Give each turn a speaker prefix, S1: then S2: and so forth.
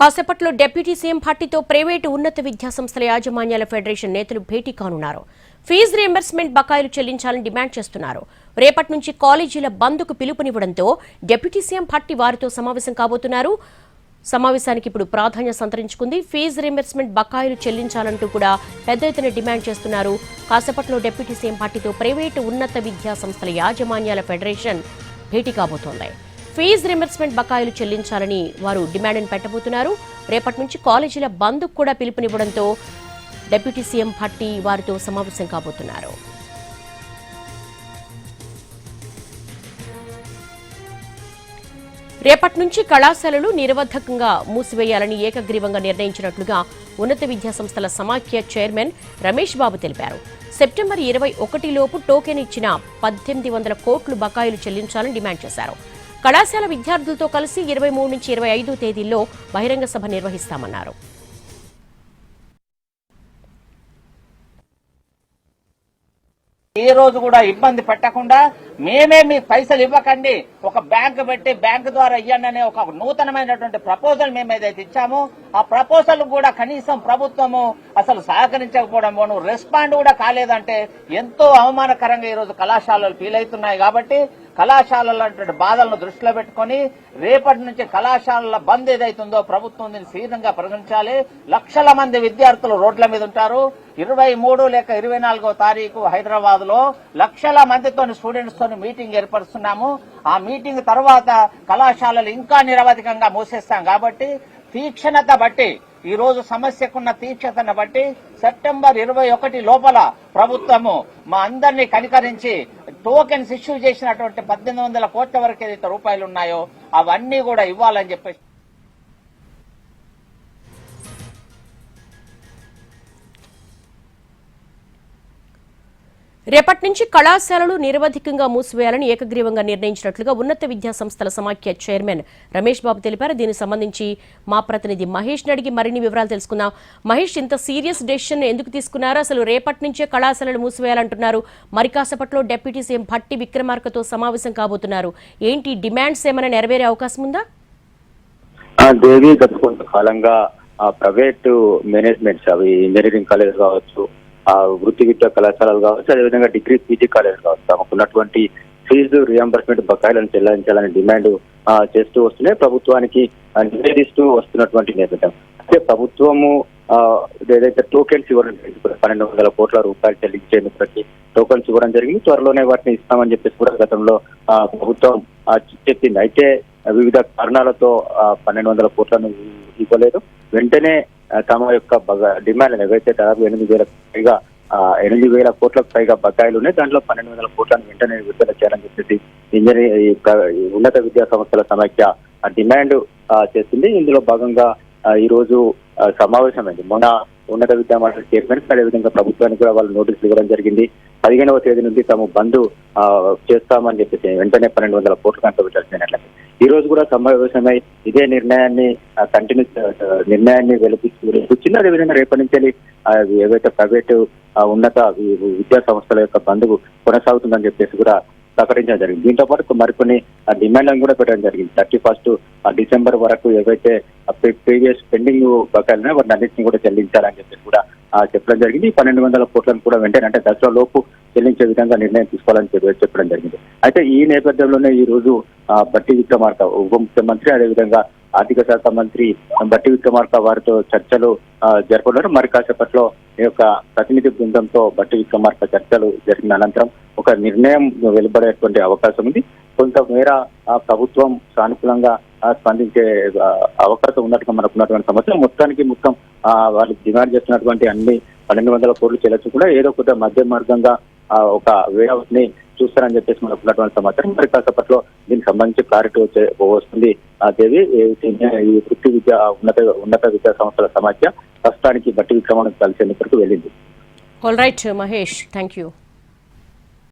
S1: కాసేపట్లో deputy CM భట్టితో private ఉన్నత విద్యా సంస్థల యాజమాన్యాల ఫెడరేషన్ నేతలు భేటీ కానున్నారు. ఫీజు రియంబర్స్మెంట్ బకాయిలు చెల్లించాలని డిమాండ్ చేస్తున్నారు. రేపటి నుంచి కాలేజీల బంద్కు పిలుపునివ్వడంతో డిప్యూటీ సీఎం భట్టి వారితో సమావేశం కాబోతున్నారు. సమావేశానికి ఇప్పుడు ప్రాధాన్యత సంతరించుకుంది. ఫీజు రియంబర్స్మెంట్ బకాయిలు చెల్లించాలంటూ కూడా పెద్ద ఎత్తున డిమాండ్ చేస్తున్నారు. కాసేపట్లో డిప్యూటీ సీఎం పార్టీతో ప్రైవేటు ఉన్నత విద్యా సంస్థల యాజమాన్యాల ఫెడరేషన్ భేటీ కాబోతోంది. ఫీజు రియంబర్స్మెంట్ బకాయిలు చెల్లించాలని వారు డిమాండ్ని పెట్టబోతున్నారు. రేపటి నుంచి కాలేజీల బంద్కు కూడా పిలుపునివ్వడంతో డిప్యూటీ సీఎం భట్టి వారితో సమావేశం కాబోతున్నారు. రేపటి నుంచి కళాశాలలు నిరవధకంగా మూసివేయాలని ఏకగ్రీవంగా నిర్ణయించినట్లుగా ఉన్నత విద్యా సంస్థల సమాఖ్య చైర్మన్ రమేష్ బాబు తెలిపారు. సెప్టెంబర్ ఇరవై ఒకటిలోపు టోకెన్ ఇచ్చిన పద్దెనిమిది వందల కోట్లు బకాయిలు చెల్లించాలని డిమాండ్ చేశారు. కళాశాల విద్యార్థులతో కలిసి ఇరవై మూడు నుంచి ఇరవై ఐదు తేదీల్లో బహిరంగ సభ నిర్వహిస్తామన్నారు.
S2: ఈ రోజు కూడా ఇబ్బంది పెట్టకుండా మేమే మీ పైసలు ఇవ్వకండి. ఒక బ్యాంక్ పెట్టి బ్యాంక్ ద్వారా ఇవ్వండి అనే ఒక నూతనమైనటువంటి ప్రపోజల్ మేము ఏదైతే ఇచ్చామో ఆ ప్రపోజల్ కూడా కనీసం ప్రభుత్వము అసలు సహకరించకపోవడం రెస్పాండ్ కూడా కాలేదంటే ఎంతో అవమానకరంగా ఈ రోజు కళాశాలలు ఫీల్ అవుతున్నాయి కాబట్టి కళాశాలల బాధలను దృష్టిలో పెట్టుకొని రేపటి నుంచి కళాశాలల బంద్ ఏదైతుందో ప్రభుత్వం దీన్ని శీఘ్రంగా పరిగణించాలి లక్షల మంది విద్యార్థులు రోడ్ల మీద ఉంటారు. ఇరవై మూడు లేక ఇరవై నాలుగో తారీఖు హైదరాబాద్లో లక్షల మందితో స్టూడెంట్స్ తోని మీటింగ్ ఏర్పరుస్తున్నాము. ఆ మీటింగ్ తర్వాత కళాశాలలు ఇంకా నిరవధికంగా మూసేస్తాం కాబట్టి తీక్షణత బట్టి ఈ రోజు సమస్యకున్న తీక్షణతను బట్టి సెప్టెంబర్ ఇరవై ఒకటి లోపల ప్రభుత్వము మా అందరినీ కనికరించి టోకెన్స్ ఇష్యూ చేసినటువంటి పద్దెనిమిది వందల కోట్ల వరకు ఏదైతే రూపాయలు ఉన్నాయో అవన్నీ కూడా ఇవ్వాలని చెప్పేసి
S1: రేపటి నుంచి కళాశాలలు నిరవధికంగా మూసివేయాలని ఏకగ్రీవంగా నిర్ణయించినట్లుగా ఉన్నత విద్యా సంస్థల సమాఖ్య చైర్మన్ రమేష్ బాబు తెలిపారు. దీనికి సంబంధించి మా ప్రతినిధి మహేష్ అడిగి మరిన్ని వివరాలు తెలుసుకుందాం. మహేష్ ఇంత సీరియస్ డెసిషన్ ఎందుకు తీసుకున్నారు? అసలు రేపటి నుంచే కళాశాలలు మూసివేయాలంటున్నారు. మరి కాసేపట్లో డిప్యూటీ సీఎం భట్టి విక్రమార్కతో సమావేశం కాబోతున్నారు. ఏంటి డిమాండ్స్ ఏమైనా నెరవేరే అవకాశం ఉందా?
S3: దేవి గత కొంతకాలంగా ప్రైవేట్ మేనేజ్మెంట్స్ అవి ఇంజనీరింగ్ కాలేజ్ కావచ్చు వృత్తి విద్యా కళాశాలలు కావచ్చు అదేవిధంగా డిగ్రీ పీజీ కాలేజ్ కావచ్చు. తమకు ఉన్నటువంటి ఫీజు రియంబర్స్మెంట్ బకాయిలను చెల్లించాలని డిమాండ్ చేస్తూ వస్తున్నాయి. ప్రభుత్వానికి నివేదిస్తూ వస్తున్నటువంటి నేపథ్యం అయితే ప్రభుత్వము ఆ, ఏదైతే టోకెన్స్ ఇవ్వడం జరిగింది పన్నెండు వందల కోట్ల రూపాయలు చెల్లించేందుకు టోకెన్స్ ఇవ్వడం జరిగింది. త్వరలోనే వాటిని ఇస్తామని చెప్పేసి కూడా గతంలో ఆ, ప్రభుత్వం చెప్పింది. అయితే వివిధ కారణాలతో ఆ, పన్నెండు వందల కోట్లను ఇవ్వలేదు. వెంటనే తమ యొక్క డిమాండ్ డిమాండ్లను ఏవైతే దాదాపు ఎనిమిది వేల పైగా ఎనిమిది వేల కోట్లకు పైగా బకాయిలు ఉన్నాయి దాంట్లో పన్నెండు వందల కోట్లను వెంటనే విడుదల చేయాలని చెప్పేసి ఇంజనీరింగ్ ఉన్నత విద్యా సంస్థల సమాఖ్య డిమాండ్ చేసింది. ఇందులో భాగంగా ఈ రోజు సమావేశమైంది. మొన్న ఉన్నత విద్యా మండలి చైర్మన్ అదేవిధంగా ప్రభుత్వానికి కూడా వాళ్ళు నోటీసులు ఇవ్వడం జరిగింది. పదిహేనవ తేదీ నుండి తాము బంద్ ఆ, చేస్తామని చెప్పేసి వెంటనే పన్నెండు వందల కోట్ల కంటే పెట్టాల్సినట్లయితే ఈ రోజు కూడా సమావేశమై ఇదే నిర్ణయాన్ని కంటిన్యూ నిర్ణయాన్ని వెలిపించి అదేవిధంగా రేపటి నుంచి ఏవైతే ప్రైవేటు ఉన్నత విద్యా సంస్థల యొక్క బంధువు కొనసాగుతుందని చెప్పేసి కూడా ప్రకటించడం జరిగింది. దీంతో పాటు మరికొన్ని డిమాండ్లను కూడా పెట్టడం జరిగింది. థర్టీ ఫస్ట్ డిసెంబర్ వరకు ఏవైతే ప్రీవియస్ పెండింగ్ బకాయిలున్నాయో వాటిని అన్నింటినీ కూడా చెల్లించాలని చెప్పేసి కూడా చెప్పడం జరిగింది. పన్నెండు వందల కోట్లను కూడా వెంటనే అంటే దసరా లోపు చెల్లించే విధంగా నిర్ణయం తీసుకోవాలని చెప్పి చెప్పడం జరిగింది. అయితే ఈ నేపథ్యంలోనే ఈ రోజు ఆ, బట్టి విక్రమార్క ఉప ముఖ్యమంత్రి అదేవిధంగా ఆర్థిక శాఖ మంత్రి బట్టి విక్రమార్క వారితో చర్చలు జరపడారు మరి కాసేపట్లో ఈ యొక్క ప్రతినిధి బృందంతో బట్టి విక్రమార్క చర్చలు జరిగిన అనంతరం ఒక నిర్ణయం వెలువడేటువంటి అవకాశం ఉంది. కొంతమేర ఆ ప్రభుత్వం సానుకూలంగా స్పందించే అవకాశం ఉన్నట్టుగా మనకు ఉన్నటువంటి సమస్య. మొత్తానికి మొత్తం ఆ, వాళ్ళు డిమాండ్ చేస్తున్నటువంటి అన్ని పన్నెండు వందల కోట్లు చెల్లించకుండా ఏదో కొద్దిగా మధ్య మార్గంగా ఒక వేఅవుట్ని చూస్తారని చెప్పేసి మనకు ఉన్నటువంటి సమాచారం మరి కాసేపట్లో దీనికి సంబంధించి క్లారిటీ వచ్చే వస్తుంది. ఆ దేవి ఈ- వృత్తి విద్య ఉన్నత ఉన్నత విద్యా సంస్థల సమాఖ్య ప్రస్తుతానికి బట్టి విక్రమణ కలిసేందుకు వెళ్ళింది.
S1: All right Mahesh thank you